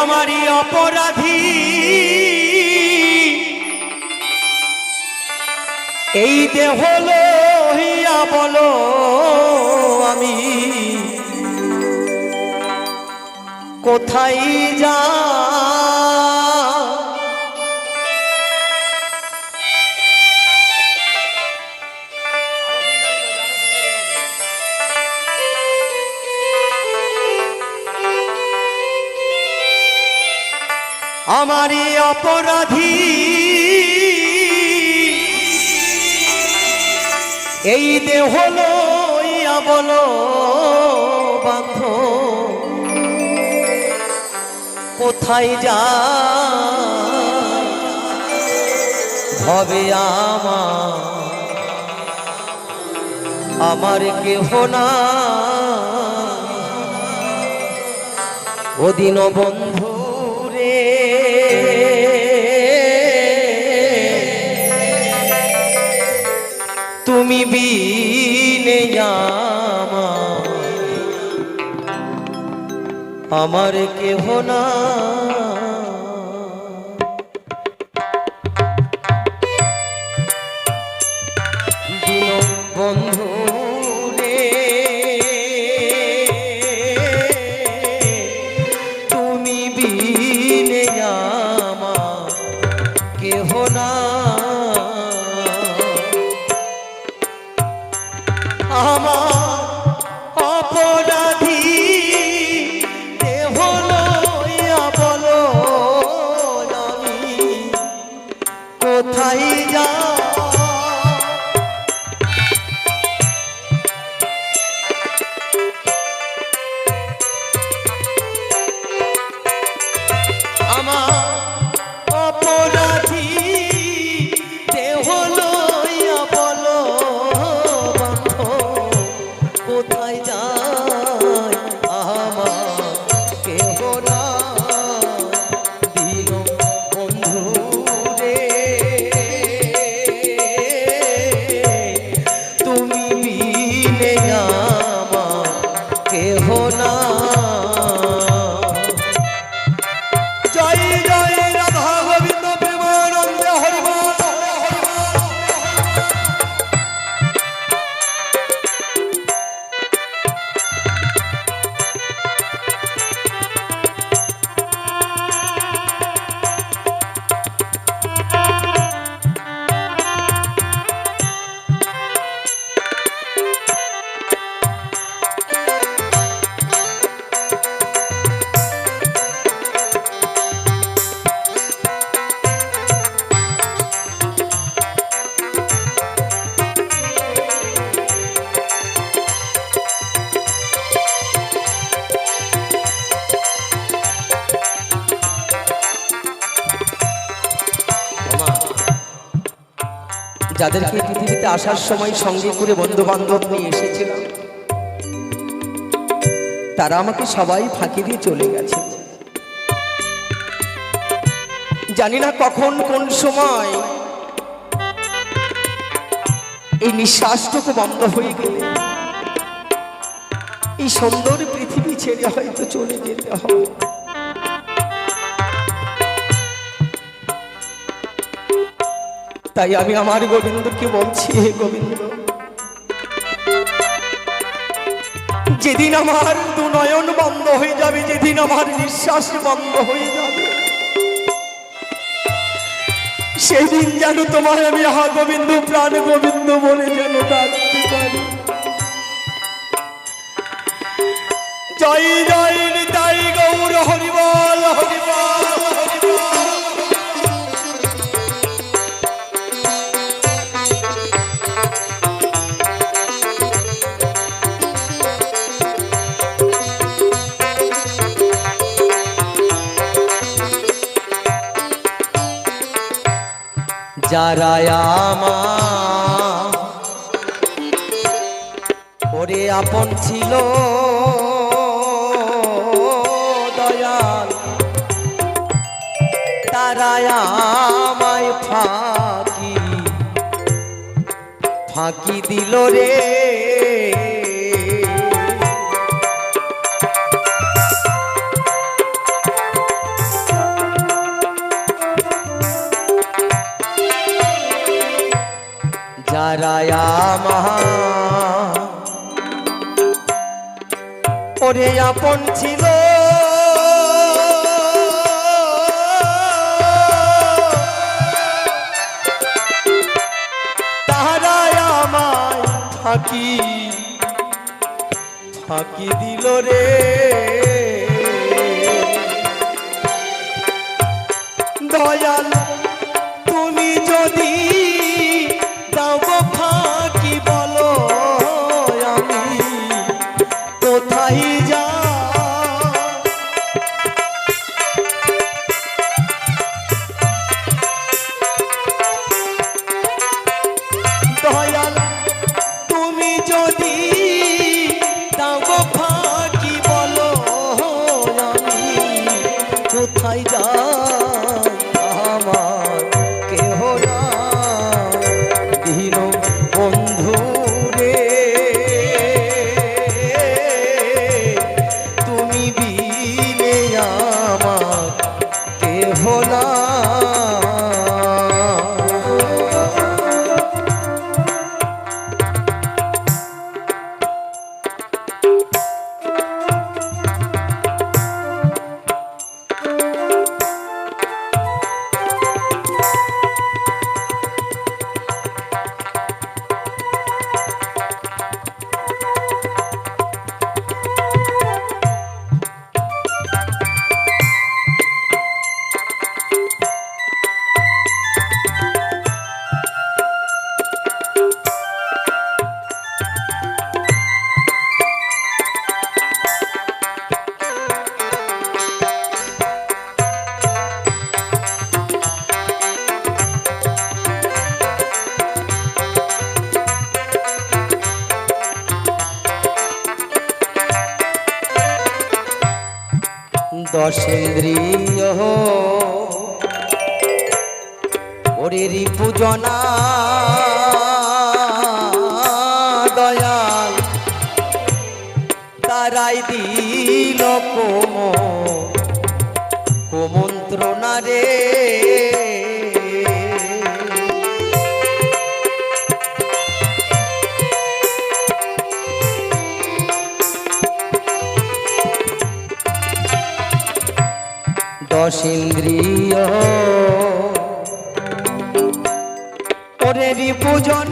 আমারই অপরাধী। এই দেহ লইয়া বলো আমি। কোথায় যা আমারই অপরাধী। এই দেহ লইয়া বলো বান্ধ। কোথায় যা হবে আমার আমার কেহ না। ওদিন বন্ধু তুমি বিনে আমার কেহ না যাদেরকে পৃথিবীতে আসার সময় সঙ্গে করে বন্ধু বান্ধব নিয়ে এসেছিলাম তারা আমাকে সবাই ফাঁকি দিয়ে চলে গেছে। জানি না কখন, কোন সময় এই নিঃশ্বাসটুকু বন্ধ হয়ে গেলে, এই সুন্দর পৃথিবী ছেড়ে হয়তো চলে যেতে হবে। তাই আমি আমার গোবিন্দকে বলছি, হে গোবিন্দ। যেদিন আমার দু নয়ন বন্ধ হয়ে যাবে, যেদিন আমার নিঃশ্বাস বন্ধ হয়ে যাবে, সেদিন যেন তোমার আমি হা গোবিন্দ প্রাণ গোবিন্দ বলে যেন ডাকতে জয় জয় যারা আমার ওরে আপন ছিল দয়াল। তারা আমায় ফাঁকি ফাঁকি দিল রে। যারায় আমার ওরে আপন ছিল। তারাই আমায় ফাঁকি ফাঁকি দিল রে। দয়াল তুমি যদি কোথায় যা। দয়াল তুমি যদি দাও ফাঁকি বলো আমি কোথায় যা ওরে রিপুজনা দয়াল তারাই দিল কোম কোমন্ত্রণা রে। দশেন্দ্রিয় ওরে রিপুজন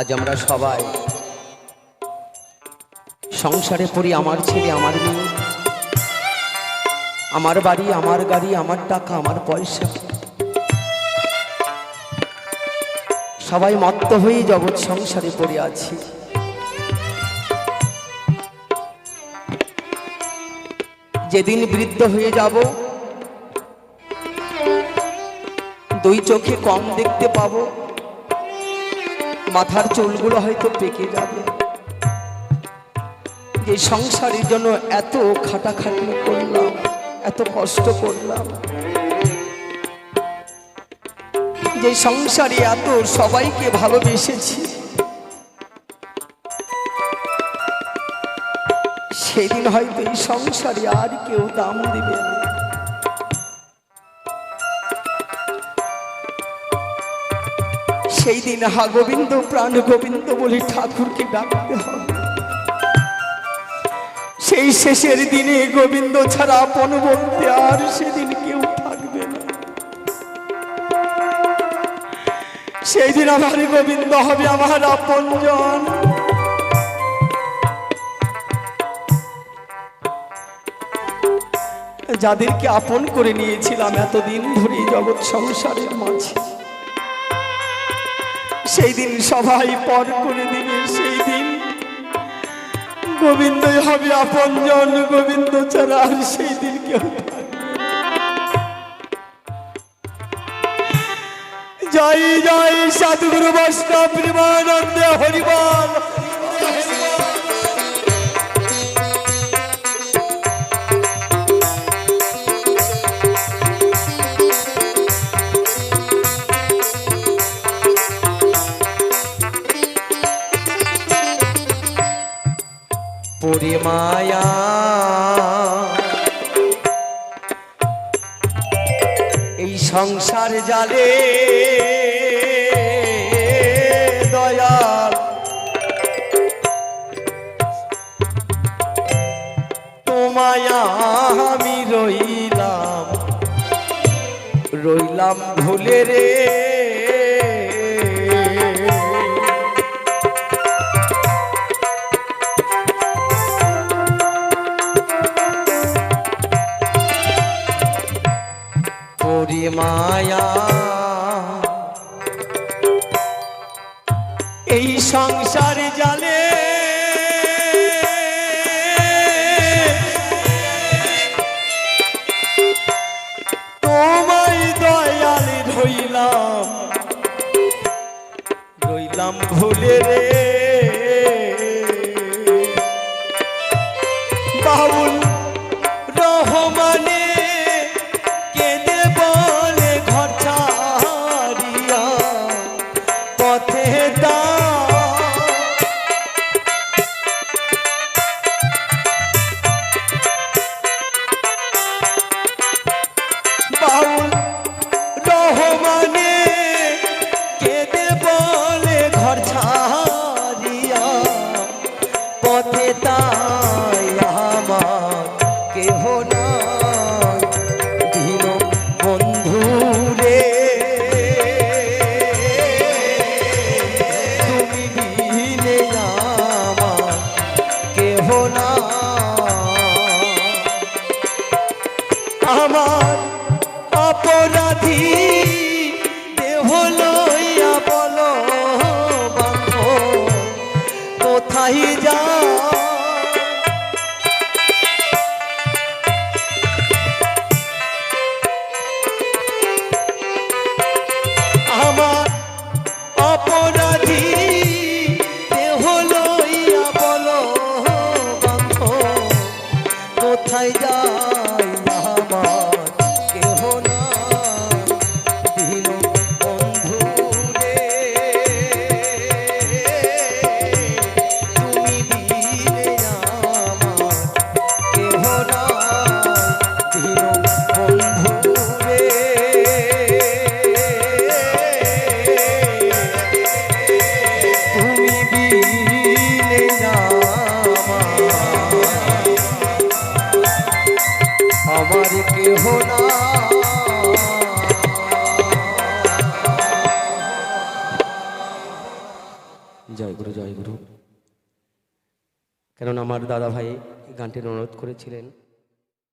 আজ আমরা সবাই সংসারে পড়ি আমার ছেলে, আমার মেয়ে। আমার বাড়ি, আমার গাড়ি, আমার টাকা, আমার পয়সা। সবাই মত্ত হয়ে জগৎ সংসারে পড়ে আছি। যেদিন বৃদ্ধ হয়ে যাব, দুই চোখে কম দেখতে পাবো। মাথার চুলগুলো হয়তো পেকে যাবে। যে সংসারের জন্য এত খাটাখাটনি করলাম, এত কষ্ট করলাম। যে সংসারে এত সবাইকে ভালোবেসেছি, সেদিন হয়তো এই সংসারে আর কেউ দাম দিবে না। সেই দিন হা গোবিন্দ প্রাণ গোবিন্দ বলে ঠাকুরকে ডাকতে হবে। সেই শেষের দিনে গোবিন্দ ছাড়া আপন বলতে আর সেদিন কেউ থাকবে না। সেই দিন আমার গোবিন্দ হবে আমার আপনজন যাদেরকে আপন করে নিয়েছিলাম এতদিন ধরে জগৎ সংসারের মাঝে। সেই দিন সবাই পর করে দিবে সেই দিন। গোবিন্দই হবে আপনজন গোবিন্দ ছাড়া আর সেই দিন কেউ জয় জয় সাধুগুরু বৈষ্ণব প্রেমানন্দ পরে মায়া। এই সংসার জালে দয়াল। তোমায় আমি রইলাম রইলাম ভুলে রে। মায়া। এই সংসার জালে তোমায় দয়াল রইলাম রইলাম ভুলে রে। পথে দা কারণ আমার দাদা ভাই গানটির অনুরোধ করেছিলেন।